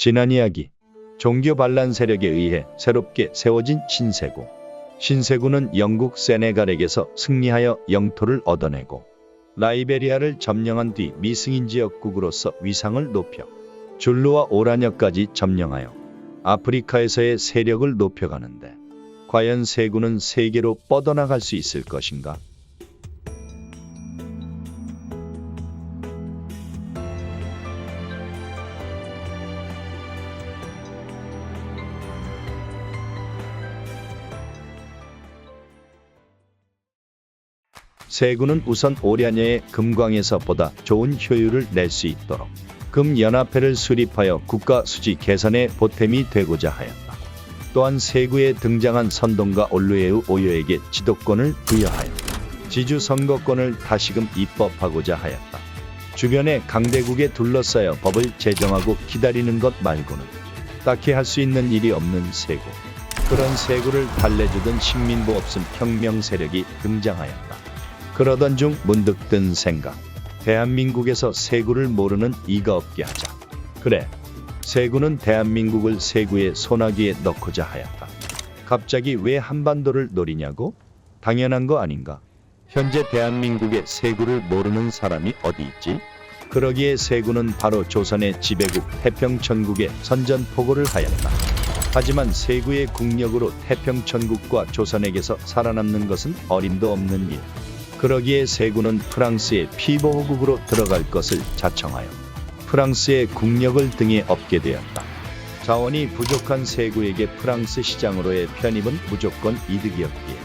지난 이야기 종교 반란 세력에 의해 새롭게 세워진 신세구. 신세구는 영국 세네갈에게서 승리하여 영토를 얻어내고 라이베리아를 점령한 뒤 미승인 지역국으로서 위상을 높여 줄루와 오라녀까지 점령하여 아프리카에서의 세력을 높여가는데 과연 세구는 세계로 뻗어나갈 수 있을 것인가? 세구는 우선 오랴녀의 금광에서 보다 좋은 효율을 낼 수 있도록 금연합회를 수립하여 국가 수지 개선의 보탬이 되고자 하였다. 또한 세구에 등장한 선동과 올루에우 오요에게 지도권을 부여하여 지주 선거권을 다시금 입법하고자 하였다. 주변에 강대국에 둘러싸여 법을 제정하고 기다리는 것 말고는 딱히 할 수 있는 일이 없는 세구. 그런 세구를 달래주던 식민부 없음 혁명 세력이 등장하였다. 그러던 중 문득 든 생각. 대한민국에서 세구를 모르는 이가 없게 하자. 그래. 세구는 대한민국을 세구의 소나기에 넣고자 하였다. 갑자기 왜 한반도를 노리냐고? 당연한 거 아닌가? 현재 대한민국의 세구를 모르는 사람이 어디 있지? 그러기에 세구는 바로 조선의 지배국 태평천국에 선전포고를 하였다. 하지만 세구의 국력으로 태평천국과 조선에게서 살아남는 것은 어림도 없는 일. 그러기에 세구는 프랑스의 피보호국으로 들어갈 것을 자청하여 프랑스의 국력을 등에 업게 되었다. 자원이 부족한 세구에게 프랑스 시장으로의 편입은 무조건 이득이었기에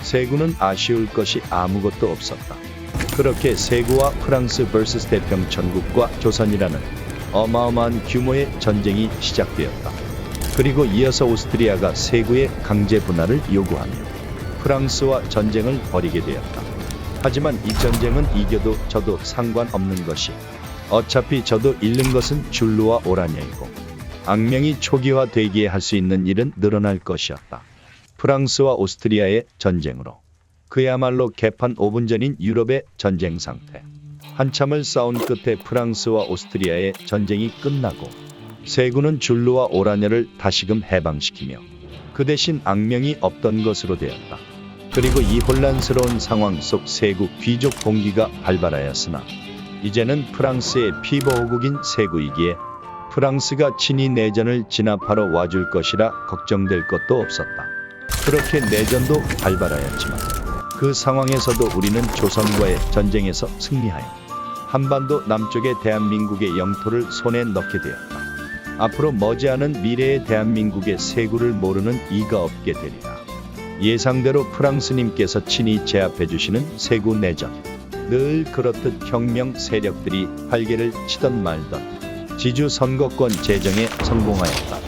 세구는 아쉬울 것이 아무것도 없었다. 그렇게 세구와 프랑스 vs 태평천국과 조선이라는 어마어마한 규모의 전쟁이 시작되었다. 그리고 이어서 오스트리아가 세구의 강제 분할을 요구하며 프랑스와 전쟁을 벌이게 되었다. 하지만 이 전쟁은 이겨도 저도 상관없는 것이 어차피 저도 잃는 것은 줄루와 오라냐이고 악명이 초기화되기에 할 수 있는 일은 늘어날 것이었다. 프랑스와 오스트리아의 전쟁으로 그야말로 개판 5분 전인 유럽의 전쟁 상태. 한참을 싸운 끝에 프랑스와 오스트리아의 전쟁이 끝나고 세구는 줄루와 오라냐를 다시금 해방시키며 그 대신 악명이 없던 것으로 되었다. 그리고 이 혼란스러운 상황 속 세구 귀족 봉기가 발발하였으나 이제는 프랑스의 피보호국인 세구이기에 프랑스가 친히 내전을 진압하러 와줄 것이라 걱정될 것도 없었다. 그렇게 내전도 발발하였지만 그 상황에서도 우리는 조선과의 전쟁에서 승리하여 한반도 남쪽의 대한민국의 영토를 손에 넣게 되었다. 앞으로 머지않은 미래의 대한민국의 세구를 모르는 이가 없게 되리라. 예상대로 프랑스님께서 친히 제압해 주시는 세구 내전. 늘 그렇듯 혁명 세력들이 활개를 치던 말던 지주 선거권 제정에 성공하였다.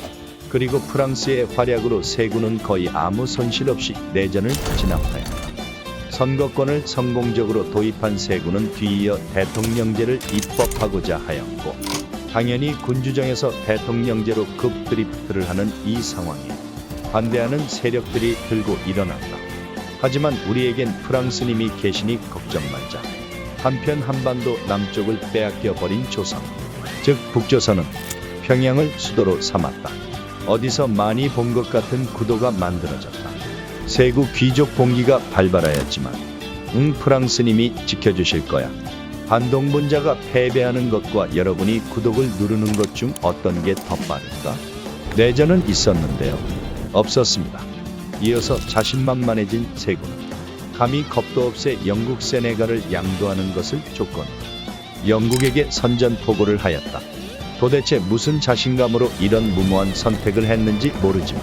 그리고 프랑스의 활약으로 세구는 거의 아무 손실 없이 내전을 진압하였다. 선거권을 성공적으로 도입한 세구는 뒤이어 대통령제를 입법하고자 하였고 당연히 군주정에서 대통령제로 급 드리프트를 하는 이 상황에 반대하는 세력들이 들고 일어났다. 하지만 우리에겐 프랑스님이 계시니 걱정 말자. 한편 한반도 남쪽을 빼앗겨 버린 조선, 즉 북조선은 평양을 수도로 삼았다. 어디서 많이 본 것 같은 구도가 만들어졌다. 세구 귀족 봉기가 발발하였지만, 응 프랑스님이 지켜주실 거야. 반동분자가 패배하는 것과 여러분이 구독을 누르는 것 중 어떤 게 더 빠를까? 내전은 있었는데요. 없었습니다. 이어서 자신만만해진 세구는 감히 겁도 없애 영국 세네갈을 양도하는 것을 조건으로 영국에게 선전포고를 하였다. 도대체 무슨 자신감으로 이런 무모한 선택을 했는지 모르지만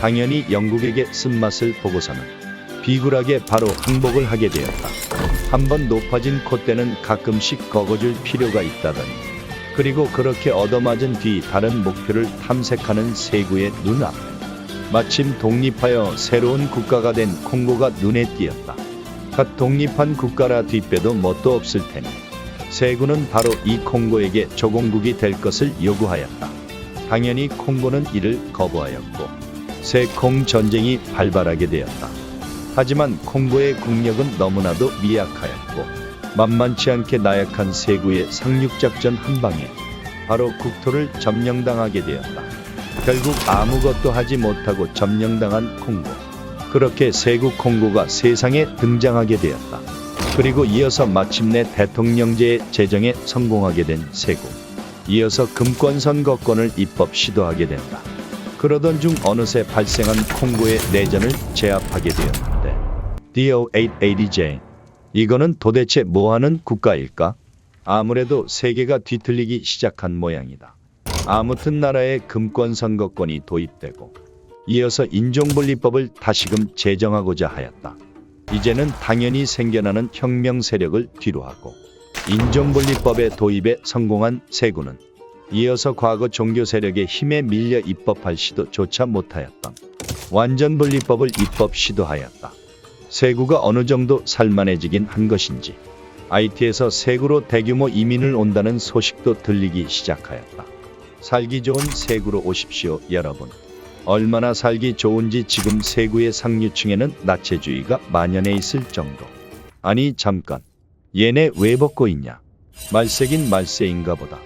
당연히 영국에게 쓴맛을 보고서는 비굴하게 바로 항복을 하게 되었다. 한번 높아진 콧대는 가끔씩 꺾어줄 필요가 있다더니 그리고 그렇게 얻어맞은 뒤 다른 목표를 탐색하는 세구의 눈앞 마침 독립하여 새로운 국가가 된 콩고가 눈에 띄었다. 갓 독립한 국가라 뒷배도 뭣도 없을 테니 세구는 바로 이 콩고에게 조공국이 될 것을 요구하였다. 당연히 콩고는 이를 거부하였고 세콩 전쟁이 발발하게 되었다. 하지만 콩고의 국력은 너무나도 미약하였고 만만치 않게 나약한 세구의 상륙작전 한 방에 바로 국토를 점령당하게 되었다. 결국 아무것도 하지 못하고 점령당한 콩고. 그렇게 세국 콩고가 세상에 등장하게 되었다. 그리고 이어서 마침내 대통령제의 제정에 성공하게 된 세국. 이어서 금권 선거권을 입법 시도하게 된다. 그러던 중 어느새 발생한 콩고의 내전을 제압하게 되었는데 DO880J 이거는 도대체 뭐하는 국가일까? 아무래도 세계가 뒤틀리기 시작한 모양이다. 아무튼 나라의 금권 선거권이 도입되고 이어서 인종분리법을 다시금 제정하고자 하였다. 이제는 당연히 생겨나는 혁명 세력을 뒤로하고 인종분리법의 도입에 성공한 세군은 이어서 과거 종교 세력의 힘에 밀려 입법할 시도조차 못하였던 완전 분리법을 입법 시도하였다. 세구가 어느 정도 살만해지긴 한 것인지 IT에서 세구로 대규모 이민을 온다는 소식도 들리기 시작하였다. 살기 좋은 세구로 오십시오, 여러분. 얼마나 살기 좋은지 지금 세구의 상류층에는 나체주의가 만연해 있을 정도. 아니 잠깐, 얘네 왜 벗고 있냐? 말세긴 말세인가 보다.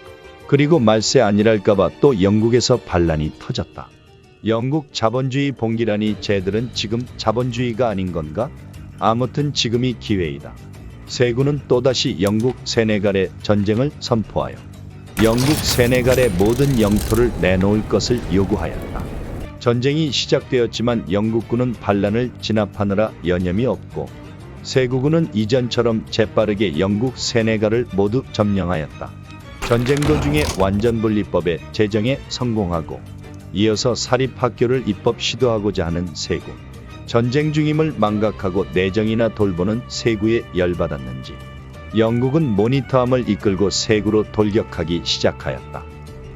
그리고 말세 아니랄까봐 또 영국에서 반란이 터졌다. 영국 자본주의 봉기라니 쟤들은 지금 자본주의가 아닌 건가? 아무튼 지금이 기회이다. 세군은 또다시 영국 세네갈의 전쟁을 선포하여 영국 세네갈의 모든 영토를 내놓을 것을 요구하였다. 전쟁이 시작되었지만 영국군은 반란을 진압하느라 여념이 없고 세국군은 이전처럼 재빠르게 영국 세네갈을 모두 점령하였다. 전쟁 도중에 완전분리법의 제정에 성공하고 이어서 사립학교를 입법 시도하고자 하는 세구. 전쟁 중임을 망각하고 내정이나 돌보는 세구에 열받았는지 영국은 모니터함을 이끌고 세구로 돌격하기 시작하였다.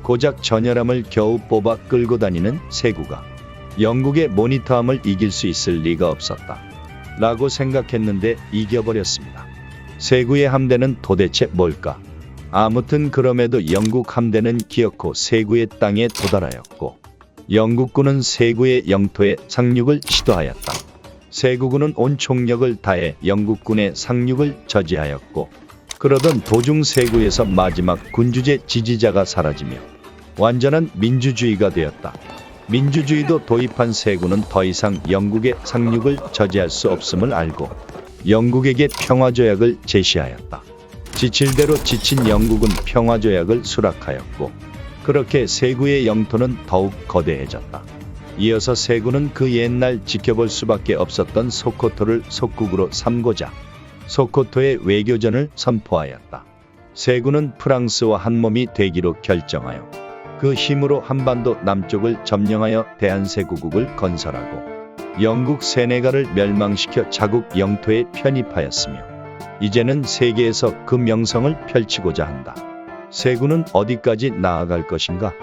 고작 전열함을 겨우 뽑아 끌고 다니는 세구가 영국의 모니터함을 이길 수 있을 리가 없었다. 라고 생각했는데 이겨버렸습니다. 세구의 함대는 도대체 뭘까? 아무튼 그럼에도 영국 함대는 기어코 세구의 땅에 도달하였고 영국군은 세구의 영토에 상륙을 시도하였다. 세구군은 온 총력을 다해 영국군의 상륙을 저지하였고 그러던 도중 세구에서 마지막 군주제 지지자가 사라지며 완전한 민주주의가 되었다. 민주주의도 도입한 세군은 더 이상 영국의 상륙을 저지할 수 없음을 알고 영국에게 평화조약을 제시하였다. 지칠 대로 지친 영국은 평화조약을 수락하였고 그렇게 세구의 영토는 더욱 거대해졌다. 이어서 세구는 그 옛날 지켜볼 수밖에 없었던 소코토를 속국으로 삼고자 소코토의 외교전을 선포하였다. 세구는 프랑스와 한몸이 되기로 결정하여 그 힘으로 한반도 남쪽을 점령하여 대한세구국을 건설하고 영국 세네갈을 멸망시켜 자국 영토에 편입하였으며 이제는 세계에서 그 명성을 펼치고자 한다. 세군은 어디까지 나아갈 것인가?